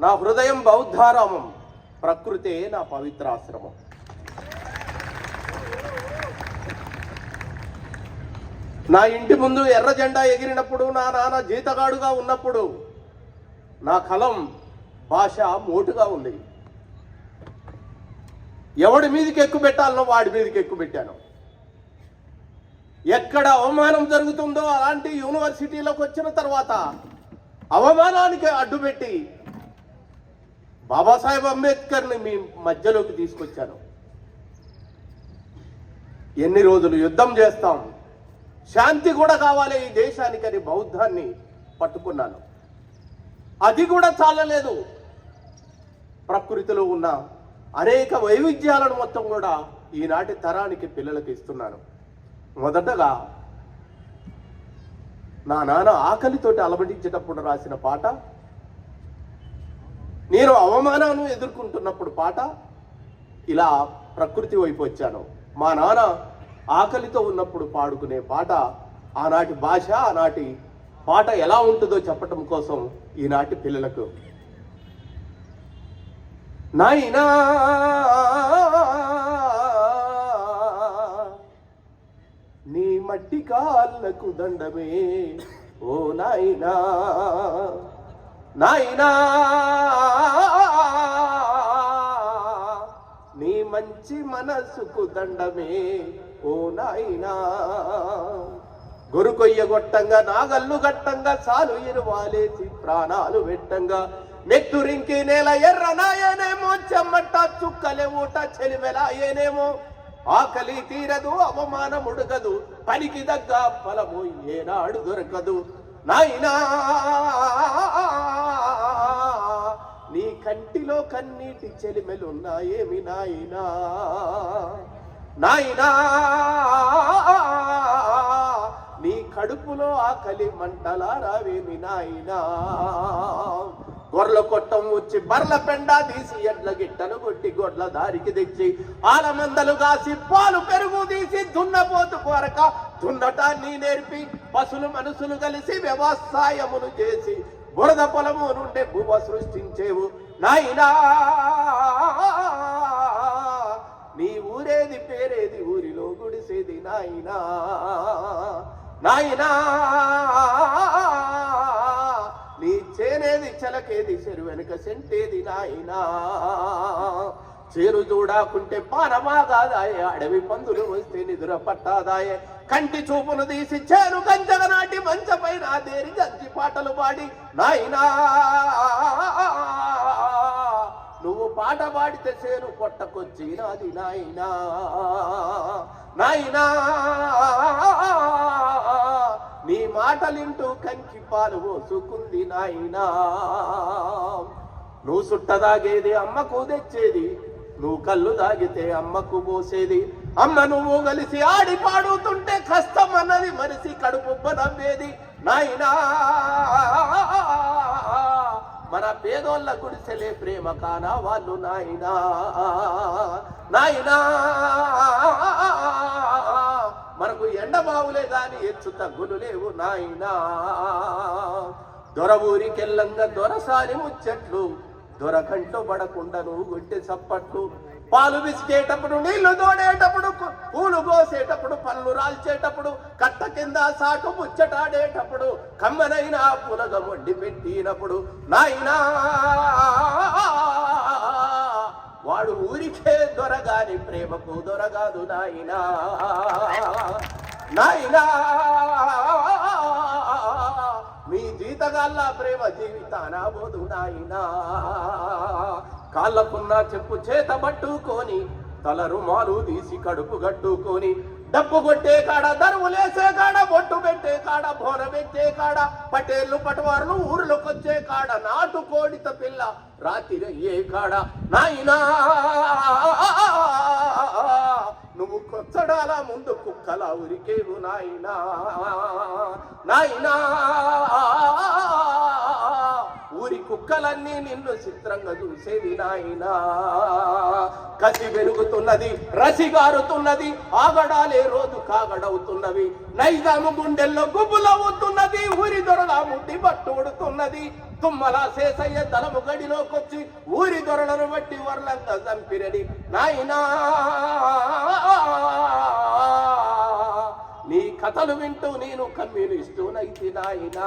నా హృదయం బౌద్ధారామం ప్రకృతే నా పవిత్రాశ్రమం. నా ఇంటి ముందు ఎర్ర జెండా ఎగిరినప్పుడు నా నాన్న జీతగాడుగా ఉన్నప్పుడు నా కలం భాష మోటుగా ఉంది. ఎవడి మీదకి ఎక్కువ పెట్టాలనో వాడి మీదకి ఎక్కువ పెట్టాను. ఎక్కడ అవమానం జరుగుతుందో అలాంటి యూనివర్సిటీలోకి వచ్చిన తర్వాత అవమానానికి అడ్డుపెట్టి బాబాసాహెబ్ అంబేద్కర్ని మీ మధ్యలోకి తీసుకొచ్చాను. ఎన్ని రోజులు యుద్ధం చేస్తాం శాంతి కూడా కావాలి ఈ దేశానికి అని బౌద్ధాన్ని పట్టుకున్నాను. అది కూడా చాలలేదు. ప్రకృతిలో ఉన్న అనేక వైవిధ్యాలను మొత్తం కూడా ఈనాటి తరానికి పిల్లలకు ఇస్తున్నాను. మొదటగా నా నాన్న ఆకలితోటి అలమటించేటప్పుడు రాసిన పాట నేను అవమానాన్ని ఎదుర్కొంటున్నప్పుడు పాట ఇలా ప్రకృతి వైపు వచ్చాను. మా నాన్న ఆకలితో ఉన్నప్పుడు పాడుకునే పాట ఆనాటి భాష ఆనాటి పాట ఎలా ఉంటుందో చెప్పటం కోసం ఈనాటి పిల్లలకు. నాయనా! నీ మట్టి కాళ్ళకు దండమే. ఓ నాయనా! నాయనా! మంచి మనసుకు దండమే ఓ నాయనా. గొరుకొయ్య గొట్టంగా నాగల్లు గట్టంగా చాలు ఇరువాలేసి ప్రాణాలు వెట్టంగా. మెత్తురింకి నేల ఎర్ర నాయనేమో చెమ్మట్ట చుక్కలే ఊట చెలిమెలాయనేమో. ఆకలి తీరదు అవమానం ఉడగదు పనికి దగ్గ ఫలము ఏనాడు దొరకదు. నాయనా నీటిలో కన్నీటి చెలిమెలున్నాయేమి నాయనా? నాయనా నీ కడుపులో ఆకలి మంటలారావేమి నాయనా? గొర్రెల కొట్టం వచ్చి బర్ల పెండ తీసి ఎడ్ల గిట్టను కొట్టి గొడ్ల దారికి తెచ్చి ఆలమందలు కాసి పాలు పెరుగు తీసి దున్నపోతు కొరక దున్నటాన్ని నేర్పి పశులు మనుషులు కలిసి వ్యవసాయమును చేసి బురద పొలము నుండి భూమ సృష్టించేవు. నాయనా నీ ఊరేది పేరేది ఊరిలో గుడిసేది నాయనా. నాయనా నీ చేనేది చెలకేది చెరు వెనుక సెంటేది నాయనా. చేరు చూడాకుంటే పానమాగాదాయే అడవి పందులు వస్తే నిద్ర పట్టాదాయే. కంటి చూపును తీసి చేరు గంజగ నాటి మంచపైన దేరి గంజి పాటలు పాడి నాయనా. నువ్వు పాట పాడితే చేరు పొట్టకొచ్చినది నాయనా నాయనా. నీ మాటలింటూ కంకి పాలు పోసుకుంది నాయనా. నువ్వు సుట్ట తాగేది అమ్మకు తెచ్చేది నువ్వు కళ్ళు దాగితే అమ్మకు పోసేది. అమ్మ నువ్వు కలిసి ఆడి పాడుతుంటే కష్టం అన్నది మనిషి కడుపు నవ్వేది నాయనా. మన పేదోళ్ళ గుడిసెలే ప్రేమ కానా వాళ్ళు నాయనా? నాయనా! మనకు ఎండ బావులే గాని ఎచ్చు తగ్గులు లేవు నాయనా. దొర ఊరికెళ్ళంగా దొరసారి ముచ్చట్లు దొర పడకుండా నువ్వు గుంటె చప్పట్లు పాలు విసికేటప్పుడు నీళ్ళు తోడేటప్పుడు పూలు కోసేటప్పుడు పళ్ళు రాల్చేటప్పుడు కట్ట కింద సాటు ముచ్చటాడేటప్పుడు కమ్మనైన పులగ వడ్డి పెట్టినప్పుడు నాయనా! వాడు ఊరికే దొరగాని ప్రేమకు దొరగాదు నాయనా! నాయనా! మీ జీతగాల్లా ప్రేమ జీవితానా బోధు నాయనా! కాళ్ళకున్న చెప్పు చేత పట్టుకొని తల రుమాలు తీసి కడుపు గట్టుకొని డబ్బు కొట్టే కాడ దరువులేసే కాడ బొట్టు పెట్టే కాడ బోన పెట్టే కాడ పటేళ్ళు పటవారులు ఊర్లోకొచ్చే కాడ నాటు కోడిత పిల్ల రాత్రి అయ్యే కాడ. నాయనా నువ్వు కొచ్చడాల ముందు కుక్కల ఉరికేవు నాయనా. నాయనా ఊరి కుక్కలన్నీ నిన్ను చిత్రంగా చూసేది నాయనా. కసి పెరుగుతున్నది రసి గారుతున్నది ఆగడాలే రోజు కాగడవుతున్నవి. నైజాము గుండెల్లో గుబులవుతున్నది ఊరి దొరలా ముట్టి పట్టుడుతున్నది తుమ్మల శేషయ్య తలము గడిలోకొచ్చి ఊరి దొరలను బట్టి వర్లంగా చంపిరడి నాయనా నీ కథలు వింటూ నేను కమ్యూనిస్టు నైతి నాయనా.